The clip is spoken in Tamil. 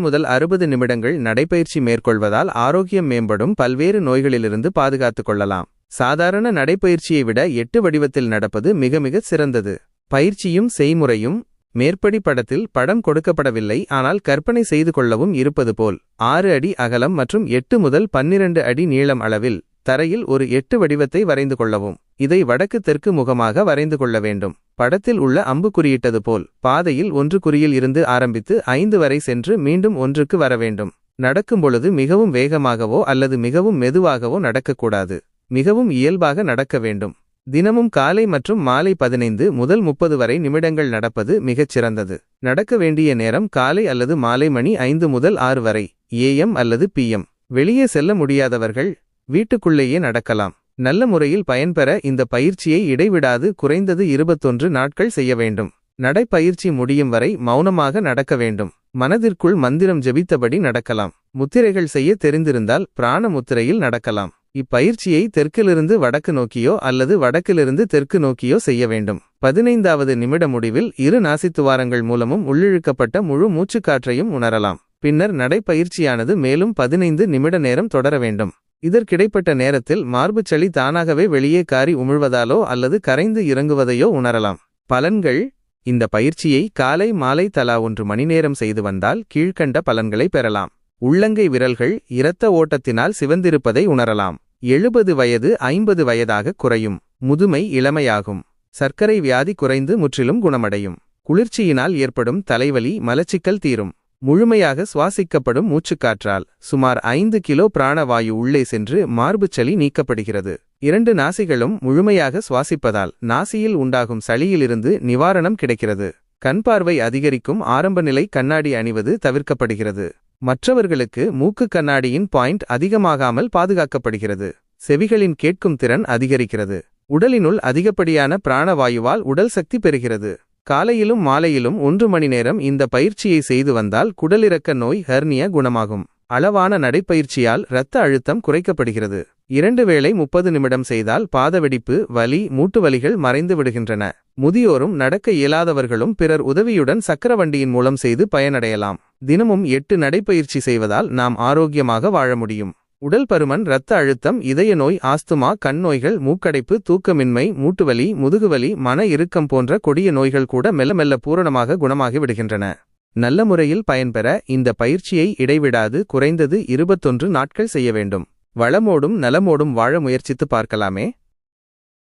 முதல் அறுபது நிமிடங்கள் நடைப்பயிற்சி மேற்கொள்வதால் ஆரோக்கியம் மேம்படும் பல்வேறு நோய்களிலிருந்து பாதுகாத்துக் கொள்ளலாம். சாதாரண நடைப்பயிற்சியை விட எட்டு வடிவத்தில் நடப்பது மிக மிக சிறந்தது. பயிற்சியும் செய்முறையும் மேற்படி படத்தில் படம் கொடுக்கப்படவில்லை ஆனால் கற்பனை செய்து கொள்ளவும் இருப்பது போல். ஆறு அடி அகலம் மற்றும் எட்டு முதல் பன்னிரண்டு அடி நீளம் அளவில் தரையில் ஒரு எட்டு வடிவத்தை வரைந்து கொள்ளவும். இதை வடக்கு தெற்கு முகமாக வரைந்து கொள்ள வேண்டும். படத்தில் உள்ள அம்பு குறியிட்டது போல் பாதையில் ஒன்று குறியில் இருந்து ஆரம்பித்து ஐந்து வரை சென்று மீண்டும் ஒன்றுக்கு வர வேண்டும். நடக்கும் பொழுது மிகவும் வேகமாகவோ அல்லது மிகவும் மெதுவாகவோ நடக்கக்கூடாது. மிகவும் இயல்பாக நடக்க வேண்டும். தினமும் காலை மற்றும் மாலை பதினைந்து முதல் முப்பது வரை நிமிடங்கள் நடப்பது மிகச் சிறந்தது. நடக்க வேண்டிய நேரம் காலை அல்லது மாலை மணி ஐந்து முதல் ஆறு வரை ஏஎம் அல்லது பிஎம் வெளியே செல்ல முடியாதவர்கள் வீட்டுக்குள்ளேயே நடக்கலாம். நல்ல முறையில் பயன்பெற இந்த பயிற்சியை இடைவிடாது குறைந்தது இருபத்தொன்று நாட்கள் செய்ய வேண்டும். நடைப்பயிற்சி முடியும் வரை மௌனமாக நடக்க வேண்டும். மனதிற்குள் மந்திரம் ஜெபித்தபடி நடக்கலாம். முத்திரைகள் செய்ய தெரிந்திருந்தால் பிராண முத்திரையில் நடக்கலாம். இப்பயிற்சியை தெற்கிலிருந்து வடக்கு நோக்கியோ அல்லது வடக்கிலிருந்து தெற்கு நோக்கியோ செய்ய வேண்டும். பதினைந்தாவது நிமிட முடிவில் இரு நாசித்துவாரங்கள் மூலமும் உள்ளிழுக்கப்பட்ட முழு மூச்சுக்காற்றையும் உணரலாம். பின்னர் நடைப்பயிற்சியானது மேலும் பதினைந்து நிமிட நேரம் தொடர வேண்டும். இதற்கிடைப்பட்ட நேரத்தில் மார்புச் சளி தானாகவே வெளியே காரி உமிழ்வதாலோ அல்லது கரைந்து இறங்குவதையோ உணரலாம். பலன்கள் இந்த பயிற்சியை காலை மாலை தலா ஒன்று மணி நேரம் செய்து வந்தால் கீழ்க்கண்ட பலன்களை பெறலாம். உள்ளங்கை விரல்கள் இரத்த ஓட்டத்தினால் சிவந்திருப்பதை உணரலாம். எழுபது வயது ஐம்பது வயதாக குறையும். முதுமை இளமையாகும். சர்க்கரை வியாதி குறைந்து முற்றிலும் குணமடையும். குளிர்ச்சியினால் ஏற்படும் தலைவலி மலச்சிக்கல் தீரும். முழுமையாக சுவாசிக்கப்படும் மூச்சுக்காற்றால் சுமார் ஐந்து கிலோ பிராணவாயு உள்ளே சென்று மார்புச்சளி நீக்கப்படுகிறது. இரண்டு நாசிகளும் முழுமையாக சுவாசிப்பதால் நாசியில் உண்டாகும் சளியிலிருந்து நிவாரணம் கிடைக்கிறது. கண் பார்வை அதிகரிக்கும் ஆரம்பநிலை கண்ணாடி அணிவது தவிர்க்கப்படுகிறது. மற்றவர்களுக்கு மூக்கு கண்ணாடியின் பாயிண்ட் அதிகமாகாமல் பாதுகாக்கப்படுகிறது. செவிகளின் கேட்கும் திறன் அதிகரிக்கிறது. உடலினுள் அதிகப்படியான பிராணவாயுவால் உடல் சக்தி பெறுகிறது. காலையிலும் மாலையிலும் ஒன்று மணி நேரம் இந்த பயிற்சியை செய்து வந்தால் குடலிறக்க நோய் ஹெர்னியா குணமாகும். அளவான நடைப்பயிற்சியால் இரத்த அழுத்தம் குறைக்கப்படுகிறது. இரண்டு வேளை முப்பது நிமிடம் செய்தால் பாதவெடிப்பு வலி மூட்டு வலிகள் மறைந்து விடுகின்றன. முதியோரும் நடக்க இயலாதவர்களும் பிறர் உதவியுடன் சக்கர வண்டியின் மூலம் செய்து பயனடையலாம். தினமும் எட்டு நடைப்பயிற்சி செய்வதால் நாம் ஆரோக்கியமாக வாழ முடியும். உடல் பருமன் இரத்த அழுத்தம் இதய நோய் ஆஸ்துமா கண் நோய்கள் மூக்கடைப்பு தூக்கமின்மை மூட்டுவலி முதுகுவலி மன இறுக்கம் போன்ற கொடிய நோய்கள் கூட மெல்ல மெல்ல பூரணமாக குணமாகி விடுகின்றன. நல்ல முறையில் பயன்பெற இந்த பயிற்சியை இடைவிடாது குறைந்தது இருபத்தொன்று நாட்கள் செய்ய வேண்டும். வளமோடும் நலமோடும் வாழ முயற்சித்து பார்க்கலாமே.